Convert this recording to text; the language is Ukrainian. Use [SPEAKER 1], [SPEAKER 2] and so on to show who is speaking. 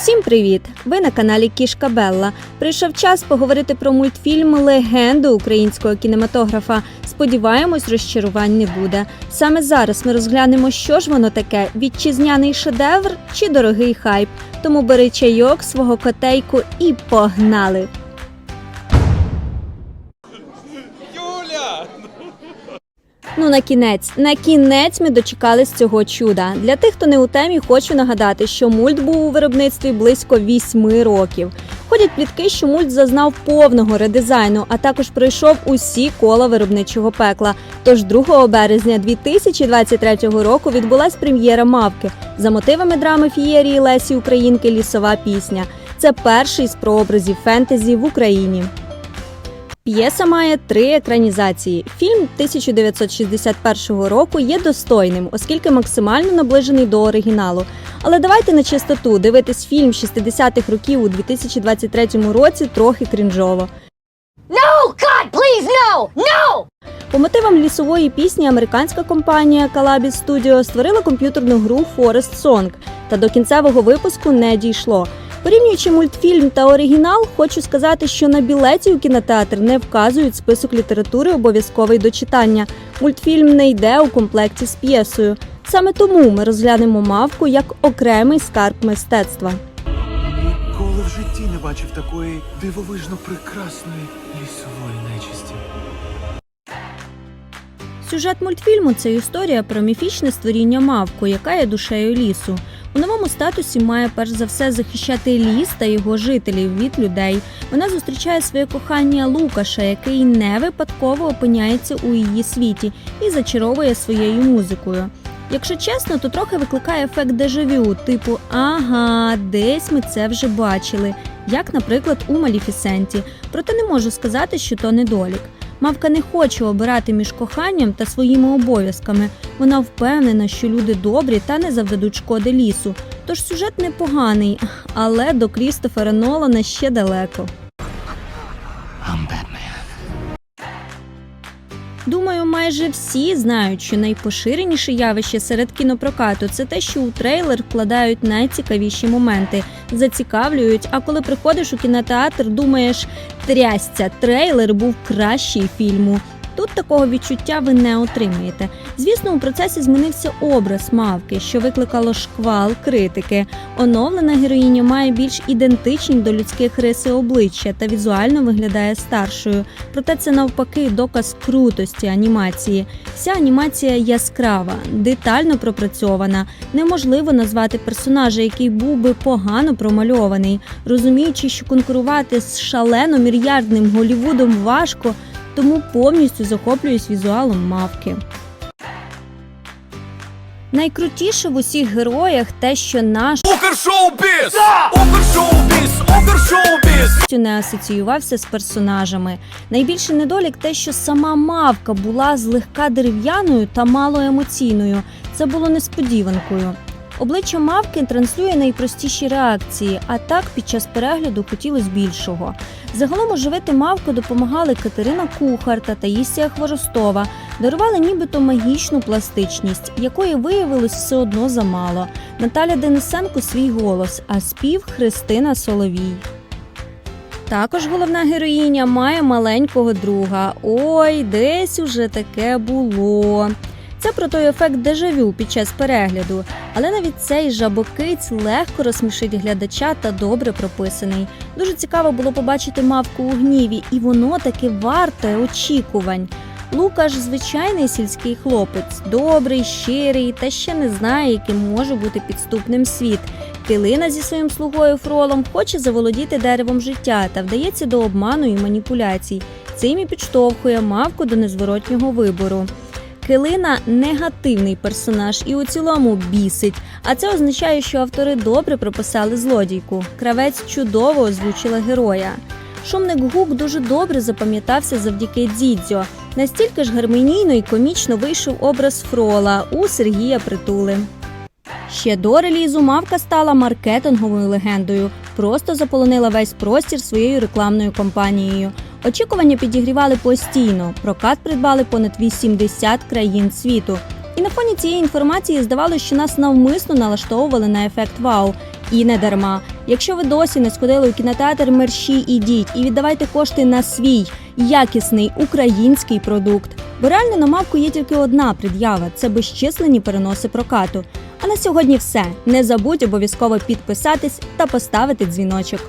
[SPEAKER 1] Усім привіт! Ви на каналі Кішка Белла. Прийшов час поговорити про мультфільм Легенду українського кінематографа. Сподіваємось, розчарувань не буде. Саме зараз ми розглянемо, що ж воно таке: вітчизняний шедевр чи дорогий хайп. Тому бери чайок, свого котейку і погнали! Ну на кінець, на кінець ми дочекались цього чуда. Для тих, хто не у темі, хочу нагадати, що мульт був у виробництві близько вісьми років. Ходять плітки, що мульт зазнав повного редизайну, а також пройшов усі кола виробничого пекла. Тож 2 березня 2023 року відбулась прем'єра мавки за мотивами драми фієрії Лесі Українки Лісова пісня. Це перший з прообразів фентезі в Україні. П'єса має три екранізації. Фільм 1961 року є достойним, оскільки максимально наближений до оригіналу. Але давайте на чистоту дивитись фільм 60-х років у 2023 році трохи крінжово.
[SPEAKER 2] No! God, please, no! No!
[SPEAKER 1] По мотивам лісової пісні американська компанія Calabi Studio створила комп'ютерну гру Forest Song, та до кінцевого випуску не дійшло. Порівнюючи мультфільм та оригінал, хочу сказати, що на білеті у кінотеатр не вказують список літератури обов'язковий до читання. Мультфільм не йде у комплекті з п'єсою. Саме тому ми розглянемо мавку як окремий скарб мистецтва.
[SPEAKER 3] Ніколи в житті не бачив такої дивовижно прекрасної лісової нечисті.
[SPEAKER 1] Сюжет мультфільму це історія про міфічне створіння мавку, яка є душею лісу. У новому статусі має перш за все захищати ліс та його жителів від людей. Вона зустрічає своє кохання Лукаша, який не випадково опиняється у її світі і зачаровує своєю музикою. Якщо чесно, то трохи викликає ефект дежавю, типу ага, десь ми це вже бачили, як, наприклад, у Маліфісенті. Проте не можу сказати, що то недолік. Мавка не хоче обирати між коханням та своїми обов'язками. Вона впевнена, що люди добрі та не завдадуть шкоди лісу. Тож сюжет непоганий, але до Крістофера Нолана ще далеко. Майже всі знають, що найпоширеніше явище серед кінопрокату це те, що у трейлер вкладають найцікавіші моменти, зацікавлюють. А коли приходиш у кінотеатр, думаєш, трясця, трейлер був кращий фільму. Тут такого відчуття ви не отримаєте. Звісно, у процесі змінився образ мавки, що викликало шквал критики. Оновлена героїня має більш ідентичні до людських риси обличчя та візуально виглядає старшою. Проте це навпаки доказ крутості анімації. Вся анімація яскрава, детально пропрацьована. Неможливо назвати персонажа, який був би погано промальований, розуміючи, що конкурувати з шалено мільярдним Голівудом важко тому повністю захоплююсь візуалом мавки. Найкрутіше в усіх героях те, що наш
[SPEAKER 3] Укршоу-біз! Укршоу-біз! Укршоу-біз!
[SPEAKER 1] не асоціювався з персонажами. Найбільший недолік те, що сама мавка була злегка дерев'яною та мало емоційною. Це було несподіванкою. Обличчя мавки транслює найпростіші реакції, а так під час перегляду хотілося більшого. Загалом оживити мавку допомагали Катерина Кухар та Таїсія Хворостова, дарували нібито магічну пластичність, якої виявилось все одно замало. Наталя Денисенко свій голос, а спів Христина Соловій. Також головна героїня має маленького друга. Ой, десь уже таке було. Це про той ефект дежавю під час перегляду, але навіть цей жабокиць легко розсмішить глядача та добре прописаний. Дуже цікаво було побачити мавку у гніві, і воно таки варте очікувань. Лукаш звичайний сільський хлопець, добрий, щирий та ще не знає, яким може бути підступним світ. Килина зі своїм слугою Фролом хоче заволодіти деревом життя та вдається до обману і маніпуляцій. Цим і підштовхує мавку до незворотнього вибору. Килина негативний персонаж і у цілому бісить. А це означає, що автори добре прописали злодійку. Кравець чудово озвучила героя. Шумник Гук дуже добре запам'ятався завдяки Дзідзьо. Настільки ж гармонійно і комічно вийшов образ Фрола у Сергія Притули. Ще до релізу мавка стала маркетинговою легендою, просто заполонила весь простір своєю рекламною кампанією. Очікування підігрівали постійно. Прокат придбали понад 80 країн світу. І на фоні цієї інформації здавалося, що нас навмисно налаштовували на ефект вау. І не дарма. Якщо ви досі не сходили у кінотеатр, мерщій ідіть і віддавайте кошти на свій якісний український продукт. Бо реально на мавку є тільки одна пред'ява це безчисленні переноси прокату. А на сьогодні все. Не забудь обов'язково підписатись та поставити дзвіночок.